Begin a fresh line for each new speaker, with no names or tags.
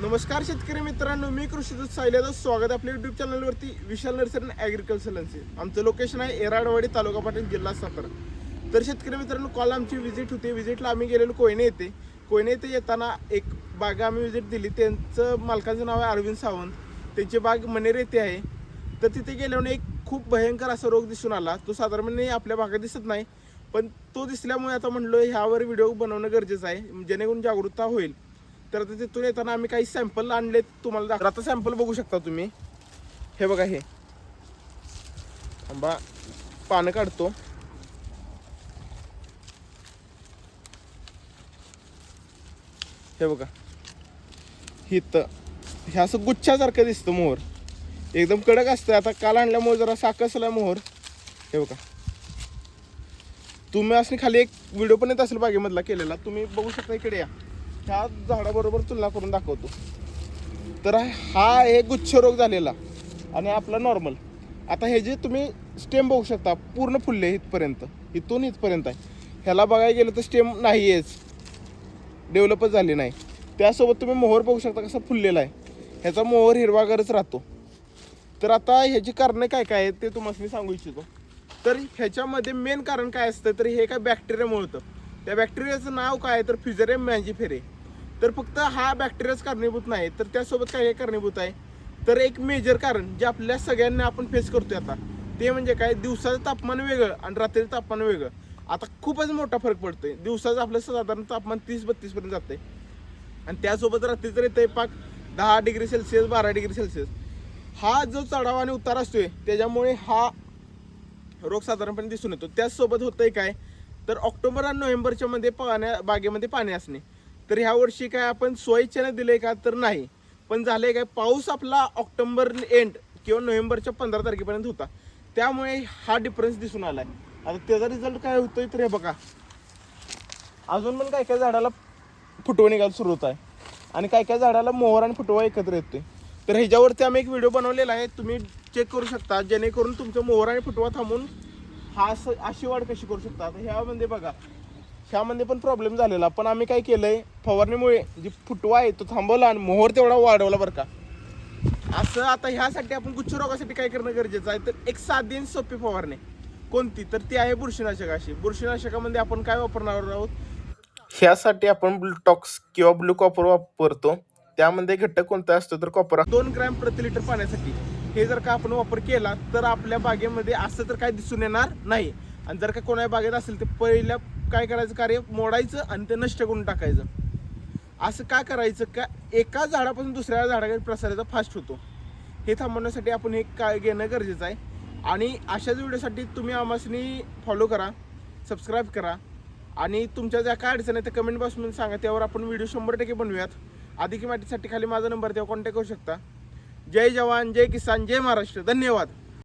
नमस्कार शेतकरी मित्रांनो मी कृषीदूत सायल्याचं स्वागत आहे आपल्या युट्यूब चॅनलवरती विशाल नर्सरी ॲग्रिकल्चर आमचं लोकेशन आहे एराडवाडी तालुका पाटील जिल्हा सातारा. तर शेतकरी मित्रांनो कॉल आमची व्हिजिट होती. व्हिजिटला आम्ही गेलेलो कोयने येते कोयने येथे येताना एक बाग आम्ही व्हिजिट दिली. त्यांचं मालकाचं नाव आहे अरविंद सावंत. त्यांची बाग मनेर येथे आहे. तर तिथे गेल्याने एक खूप भयंकर असा रोग दिसून आला. तो साधारणपणे आपल्या भागात दिसत नाही. पण तो दिसल्यामुळे आता म्हणलो ह्यावर व्हिडिओ बनवणं गरजेचं आहे. जेणेकरून जागरूकता होईल. तर आता तिथून येताना आम्ही काही सॅम्पल आणले तुम्हाला दाखव आता सॅम्पल बघू शकता तुम्ही. हे बघा हे. आंबा पानं काढतो. हे बघा. हित हे असं गुच्छासारखं दिसतं मोहर. एकदम कडक असतं आता काल आणल्यामुळे जरा साकसला मोहर. हे बघा. तुम्ही असं खाली एक व्हिडिओ पण येत असेल बागेमधला केलेला. तुम्ही बघू शकता इकडे या. ह्या झाडाबरोबर तुलना करून दाखवतो. तर हा एक गुच्छ रोग झालेला आणि आपला नॉर्मल आता हे जे तुम्ही स्टेम बघू शकता पूर्ण फुलले इथपर्यंत. इथून इथपर्यंत आहे. ह्याला बघायला गेलं तर स्टेम नाही आहेच डेव्हलपच झाली नाही. त्यासोबत तुम्ही मोहर बघू शकता कसा फुललेला आहे. ह्याचा मोहर हिरवागारच राहतो. तर आता ह्याची कारणं काय काय आहेत ते तुम्हाला मी सांगू इच्छितो. तर ह्याच्यामध्ये मेन कारण काय असतं तर हे काय बॅक्टेरियामुळे होतं त्या बॅक्टेरियाचं नाव काय आहे? तर फ्युजरियम मॅन्जिफेरे तर फक्त हा बॅक्टेरियाच कारणीभूत नाही तर त्यासोबत काय काय कारणीभूत आहे? तर एक मेजर कारण जे आपल्या सगळ्यांना आपण फेस करतोय आता ते म्हणजे काय? दिवसाचं तापमान वेगळं आणि रात्रीचं तापमान वेगळं. आता खूपच मोठा फरक पडतोय. दिवसाचं आपलं साधारण तापमान तीस बत्तीस पर्यंत जाते आणि त्यासोबत रात्री तर येते पाक दहा डिग्री सेल्सिअस बारा डिग्री सेल्सिअस. हा जो चढाव आणि उतार असतोय त्याच्यामुळे हा रोग साधारणपणे दिसून येतो. त्याचसोबत होतंय काय? तर ऑक्टोबर आणि नोव्हेंबरच्या मध्ये पाण्या बागेमध्ये पाणी असणे. तर ह्या वर्षी काय आपण स्वइच्छेने दिले का तर नाही. पण झाले काय पाऊस आपला ऑक्टोबर एंड किंवा नोव्हेंबरच्या पंधरा तारखेपर्यंत होता. त्यामुळे हा डिफरन्स दिसून आला आहे आता त्याचा रिझल्ट काय होतोय तर हे बघा. अजून पण काय काय झाडाला फुटवा निघायला सुरू होत आहे. आणि काय काय झाडाला मोहर आणि फुटवा एकत्र येतोय. तर ह्याच्यावरती आम्ही एक व्हिडिओ बनवलेला आहे. तुम्ही चेक करू शकता. जेणेकरून तुमचं मोहर आणि फुटवा थांबून हा असं अशी वाढ कशी करू शकता. आता ह्यामध्ये बघा. ह्यामध्ये पण प्रॉब्लेम झालेला. पण आम्ही काय केलंय फवारणीमुळे जी फुटवा आहे तो थांबवला आणि मोहर तेवढा वाढवला बरं का. असं आता ह्यासाठी आपण गुच्छ रोगासाठी काय करणं गरजेचं आहे? तर एक साधी आणि सोपी फवारणी. कोणती? तर ती आहे बुरशीनाशक अशी. बुरशीनाशकामध्ये आपण काय वापरणार आहोत? ह्यासाठी आपण ब्लूटॉक्स किंवा ब्लू कॉपर वापरतो. त्यामध्ये घटक कोणता असतो तर कॉपर दोन ग्रॅम प्रति लिटर पाण्यासाठी. हे जर का आपण वापर केला तर आपल्या बागेमध्ये असं तर काय दिसून येणार नाही. आणि जर का कोणा बागेत असेल तर पहिल्या काय करायचं? कार्य मोडायचं आणि ते नष्ट करून टाकायचं. असं का करायचं? का एका झाडापासून दुसऱ्या झाडाकडे प्रसाराचा फास्ट होतो. हे थांबवण्यासाठी आपण हे काय घेणं गरजेचं आहे. आणि अशाच व्हिडिओसाठी तुम्ही आम्हासनी फॉलो करा सबस्क्राईब करा. आणि तुमच्या ज्या काय अडचण आहे त्या कमेंट बॉक्समध्ये सांगा. त्यावर आपण व्हिडिओ शंभर टक्के बनवूयात. अधिक माहितीसाठी खाली माझा नंबर तेव्हा कॉन्टॅक्ट करू शकता. जय जवान जय किसान जय महाराष्ट्र. धन्यवाद.